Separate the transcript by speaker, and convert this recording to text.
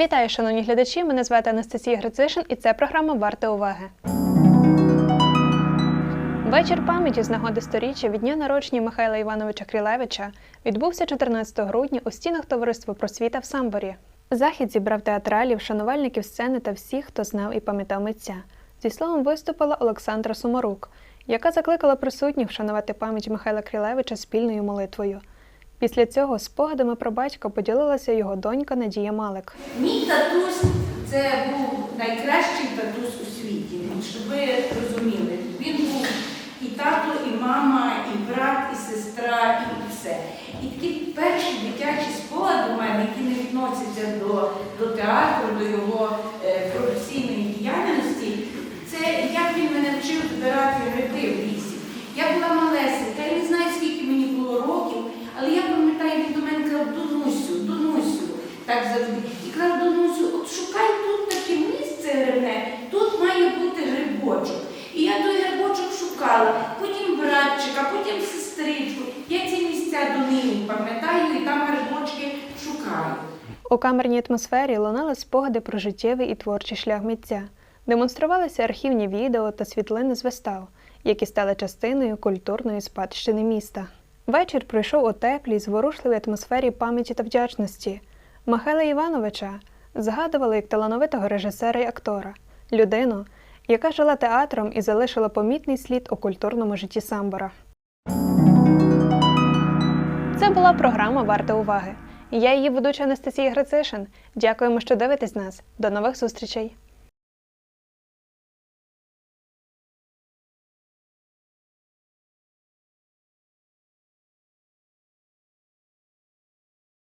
Speaker 1: Вітаю, шановні глядачі! Мене звати Анастасія Грицишин і це програма Варте уваги. Вечір пам'яті з нагоди сторіччя від дня народження Михайла Івановича Крілевича відбувся 14 грудня у стінах товариства просвіта в Самборі. Захід зібрав театралів, шанувальників сцени та всіх, хто знав і пам'ятав митця. Зі словом виступила Олександра Сумарук, яка закликала присутніх вшанувати пам'ять Михайла Крілевича спільною молитвою. Після цього спогадами про батька поділилася його донька Надія Малик.
Speaker 2: Мій татусь це був найкращий татусь у світі. Щоб ви розуміли, він був і тато, і мама, і брат, і сестра, і все. І такі перші дитячі спогади у мене, які не відносяться до, до театру, до його е, професійної діяльності, це як він мене вчив збирати гриби в лісі. Я була малесенька, я не знаю, скільки мені було років, але я пам'ятаю, він до мене казав Дунусю, Дунусю, так завжди. І казав Дунусю, от шукай тут таке місце грибне, тут має бути грибочок. І я той грибочок шукала, потім братчика, потім сестричку. Я ці місця донині пам'ятаю і там грибочки шукаю.
Speaker 1: У камерній атмосфері лунали спогади про життєвий і творчий шлях митця, демонструвалися архівні відео та світлини з вистав, які стали частиною культурної спадщини міста. Вечір пройшов у теплій, зворушливій атмосфері пам'яті та вдячності. Михайла Івановича згадували як талановитого режисера і актора, людину, яка жила театром і залишила помітний слід у культурному житті Самбора. Це була програма Варта уваги. Я її ведуча Анастасія Грицишин. Дякуємо, що дивитесь нас. До нових зустрічей!